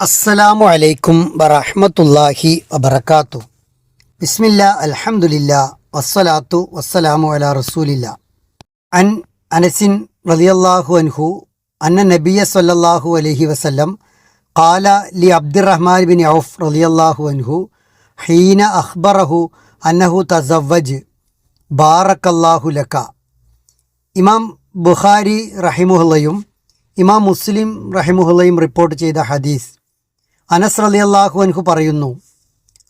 അസ്സലാമു അലൈക്കും വറഹ്മത്തുള്ളാഹി വബർക്കാത്തു ബിസ്മില്ല അൽഹംദുലില്ല വസ്സലാത്തു വസ്സലാമു അലാ റസൂലില്ല. അൻ അനസിൻ റളിയല്ലാഹു അൻഹു അന്ന നബിയ സല്ലല്ലാഹു അലൈഹി വസല്ലം ഖാല ലി അബ്ദുറഹ്മാൻ ബിൻ ഔഫ് റളിയല്ലാഹു അൻഹു ഹീന അഖ്ബറഹു അന്നഹു തസവ്വജ് ബാറക്കല്ലാഹു ലക ഇമാം ബുഖാരി റഹിമുഹുള്ളയും ഇമാം മുസ്ലിം റഹിമുഹുള്ളയും റിപ്പോർട്ട് ചെയ്ത ഹദീസ് അനസ് റലി അള്ളാഹു അൻഹു പറയുന്നു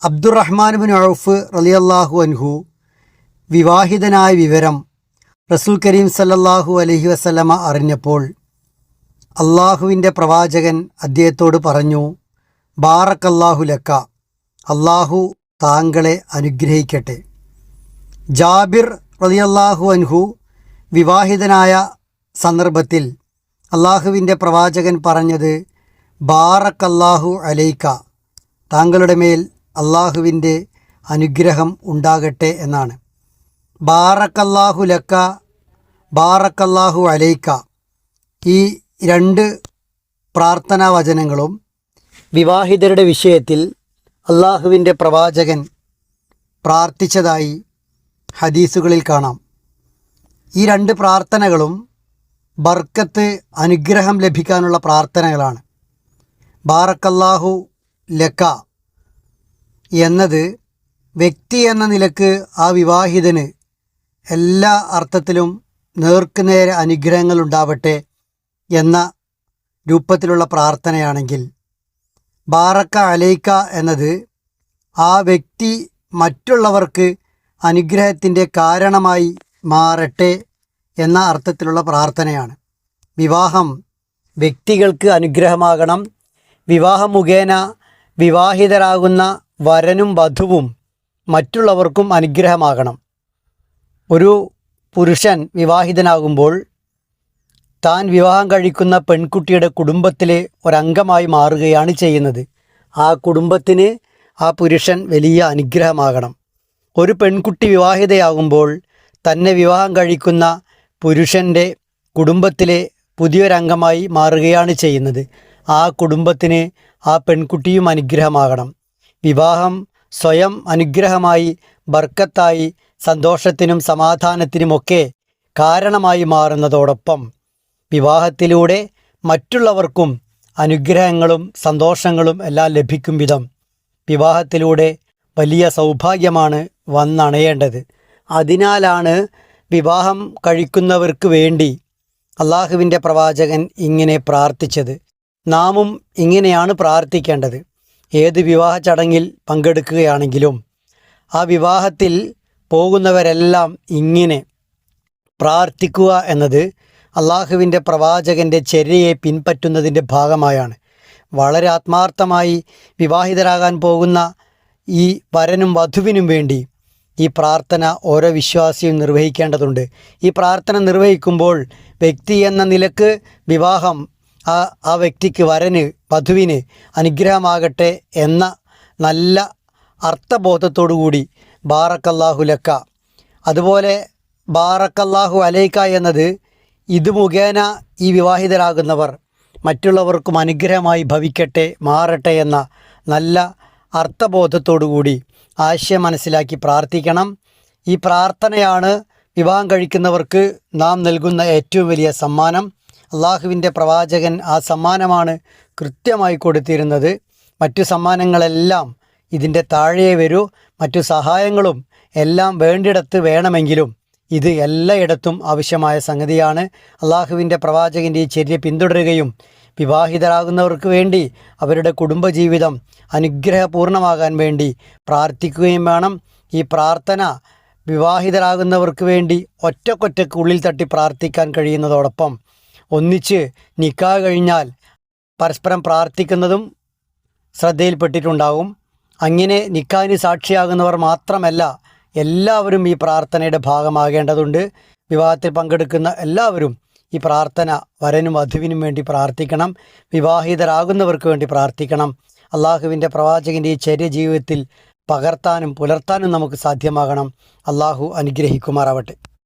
അബ്ദുറഹ്മാൻ ബിൻ ഔഫ് അള്ളാഹു അൻഹു വിവാഹിതനായ വിവരം റസൂൽ കരീം സല്ലല്ലാഹു അലഹി വസ്ലമ അറിഞ്ഞപ്പോൾ അള്ളാഹുവിന്റെ പ്രവാചകൻ അദ്ദേഹത്തോട് പറഞ്ഞു ബാറക്കല്ലാഹു ലക്ക അള്ളാഹു താങ്കളെ അനുഗ്രഹിക്കട്ടെ. ജാബിർ റളിയല്ലാഹു അൻഹു വിവാഹിതനായ സന്ദർഭത്തിൽ അള്ളാഹുവിന്റെ പ്രവാചകൻ പറഞ്ഞത് ബാറക്കല്ലാഹു അലൈക്ക താങ്കളുടെ മേൽ അള്ളാഹുവിന്റെ അനുഗ്രഹം ഉണ്ടാകട്ടെ എന്നാണ്. ബാറക്കല്ലാഹു ലക്ക ബാറക്കല്ലാഹു അലൈക്ക ഈ രണ്ട് പ്രാർത്ഥനാ വചനങ്ങളും വിവാഹിതരുടെ വിഷയത്തിൽ അള്ളാഹുവിന്റെ പ്രവാചകൻ പ്രാർത്ഥിച്ചതായി ഹദീസുകളിൽ കാണാം. ഈ രണ്ട് പ്രാർത്ഥനകളും ബർക്കത്ത് അനുഗ്രഹം ലഭിക്കാനുള്ള പ്രാർത്ഥനകളാണ്. ബാറക്കല്ലാഹു ലക്ക എന്നത് വ്യക്തി എന്ന നിലയ്ക്ക് ആ വിവാഹിതന് എല്ലാ അർത്ഥത്തിലും നേർക്കുനേരെ അനുഗ്രഹങ്ങൾ ഉണ്ടാവട്ടെ എന്ന രൂപത്തിലുള്ള പ്രാർത്ഥനയാണെങ്കിൽ ബാറക്ക അലൈക്ക എന്നത് ആ വ്യക്തി മറ്റുള്ളവർക്ക് അനുഗ്രഹത്തിന്റെ കാരണമായി മാറട്ടെ എന്ന അർത്ഥത്തിലുള്ള പ്രാർത്ഥനയാണ്. വിവാഹം വ്യക്തികൾക്ക് അനുഗ്രഹമാകണം വിവാഹം മുഖേന വിവാഹിതരാകുന്ന വരനും വധുവും മറ്റുള്ളവർക്കും അനുഗ്രഹമാകണം. ഒരു പുരുഷൻ വിവാഹിതനാകുമ്പോൾ താൻ വിവാഹം കഴിക്കുന്ന പെൺകുട്ടിയുടെ കുടുംബത്തിലെ ഒരംഗമായി മാറുകയാണ് ചെയ്യുന്നത്. ആ കുടുംബത്തിന് ആ പുരുഷൻ വലിയ അനുഗ്രഹമാകണം. ഒരു പെൺകുട്ടി വിവാഹിതയാകുമ്പോൾ തന്നെ വിവാഹം കഴിക്കുന്ന പുരുഷന്റെ കുടുംബത്തിലെ പുതിയൊരംഗമായി മാറുകയാണ് ചെയ്യുന്നത്. ആ കുടുംബത്തിന് ആ പെൺകുട്ടിയും അനുഗ്രഹമാകണം. വിവാഹം സ്വയം അനുഗ്രഹമായി ബർക്കത്തായി സന്തോഷത്തിനും സമാധാനത്തിനുമൊക്കെ കാരണമായി മാറുന്നതോടൊപ്പം വിവാഹത്തിലൂടെ മറ്റുള്ളവർക്കും അനുഗ്രഹങ്ങളും സന്തോഷങ്ങളും എല്ലാം ലഭിക്കും വിധം വിവാഹത്തിലൂടെ വലിയ സൗഭാഗ്യമാണ് വന്നണയേണ്ടത്. അതിനാലാണ് വിവാഹം കഴിക്കുന്നവർക്ക് വേണ്ടി അള്ളാഹുവിന്റെ പ്രവാചകൻ ഇങ്ങനെ പ്രാർത്ഥിച്ചത്. നാമും ഇങ്ങനെയാണ് പ്രാർത്ഥിക്കേണ്ടത്. ഏത് വിവാഹ ചടങ്ങിൽ പങ്കെടുക്കുകയാണെങ്കിലും ആ വിവാഹത്തിൽ പോകുന്നവരെല്ലാം ഇങ്ങനെ പ്രാർത്ഥിക്കുക എന്നത് അള്ളാഹുവിന്റെ പ്രവാചകന്റെ ചര്യയെ പിൻപറ്റുന്നതിന്റെ ഭാഗമായാണ്. വളരെ ആത്മാർത്ഥമായി വിവാഹിതരാകാൻ പോകുന്ന ഈ വരനും വധുവിനും വേണ്ടി ഈ പ്രാർത്ഥന ഓരോ വിശ്വാസിയും നിർവഹിക്കേണ്ടതുണ്ട്. ഈ പ്രാർത്ഥന നിർവഹിക്കുമ്പോൾ വ്യക്തി എന്ന നിലയ്ക്ക് വിവാഹം ആ ആ വ്യക്തിക്ക് വരന് വധുവിന് അനുഗ്രഹമാകട്ടെ എന്ന നല്ല അർത്ഥബോധത്തോടുകൂടി ബാറക്കല്ലാഹു ലക്ക. അതുപോലെ ബാറക്കല്ലാഹു അലൈക്ക എന്നത് ഇത് മുഖേന ഈ വിവാഹിതരാകുന്നവർ മറ്റുള്ളവർക്കും അനുഗ്രഹമായി ഭവിക്കട്ടെ മാറട്ടെ എന്ന നല്ല അർത്ഥബോധത്തോടുകൂടി ആശയം മനസ്സിലാക്കി പ്രാർത്ഥിക്കണം. ഈ പ്രാർത്ഥനയാണ് വിവാഹം കഴിക്കുന്നവർക്ക് നാം നൽകുന്ന ഏറ്റവും വലിയ സമ്മാനം. അള്ളാഹുവിന്റെ പ്രവാചകൻ ആ സമ്മാനമാണ് കൃത്യമായി കൊടുത്തിരുന്നത്. മറ്റു സമ്മാനങ്ങളെല്ലാം ഇതിന്റെ താഴെ വരൂ. മറ്റു സഹായങ്ങളും എല്ലാം വേണ്ടിടത്ത് വേണമെങ്കിലും ഇത് എല്ലായിടത്തും ആവശ്യമായ സംഗതിയാണ്. അള്ളാഹുവിന്റെ പ്രവാചകന്റെ ഈ ചര്യ പിന്തുടരുകയും വിവാഹിതരാകുന്നവർക്ക് വേണ്ടി അവരുടെ കുടുംബജീവിതം അനുഗ്രഹപൂർണമാകാൻ വേണ്ടി പ്രാർത്ഥിക്കുകയും വേണം. ഈ പ്രാർത്ഥന വിവാഹിതരാകുന്നവർക്ക് വേണ്ടി ഒറ്റക്കൊറ്റക്ക് ഉള്ളിൽ തട്ടി പ്രാർത്ഥിക്കാൻ കഴിയുന്നതോടൊപ്പം ഒന്നിച്ച് നിക്കാ കഴിഞ്ഞാൽ പരസ്പരം പ്രാർത്ഥിക്കുന്നതും ശ്രദ്ധയിൽപ്പെട്ടിട്ടുണ്ടാകും. അങ്ങനെ നിക്കാന് സാക്ഷിയാകുന്നവർ മാത്രമല്ല എല്ലാവരും ഈ പ്രാർത്ഥനയുടെ ഭാഗമാകേണ്ടതുണ്ട്. വിവാഹത്തിൽ പങ്കെടുക്കുന്ന എല്ലാവരും ഈ പ്രാർത്ഥന വരനും വധുവിനും വേണ്ടി പ്രാർത്ഥിക്കണം. വിവാഹിതരാകുന്നവർക്ക് വേണ്ടി പ്രാർത്ഥിക്കണം. അള്ളാഹുവിന്റെ പ്രവാചകന്റെ ഈ ചെറിയ ജീവിതത്തിൽ പകർത്താനും പുലർത്താനും നമുക്ക് സാധ്യമാകണം. അള്ളാഹു അനുഗ്രഹിക്കുമാറാവട്ടെ.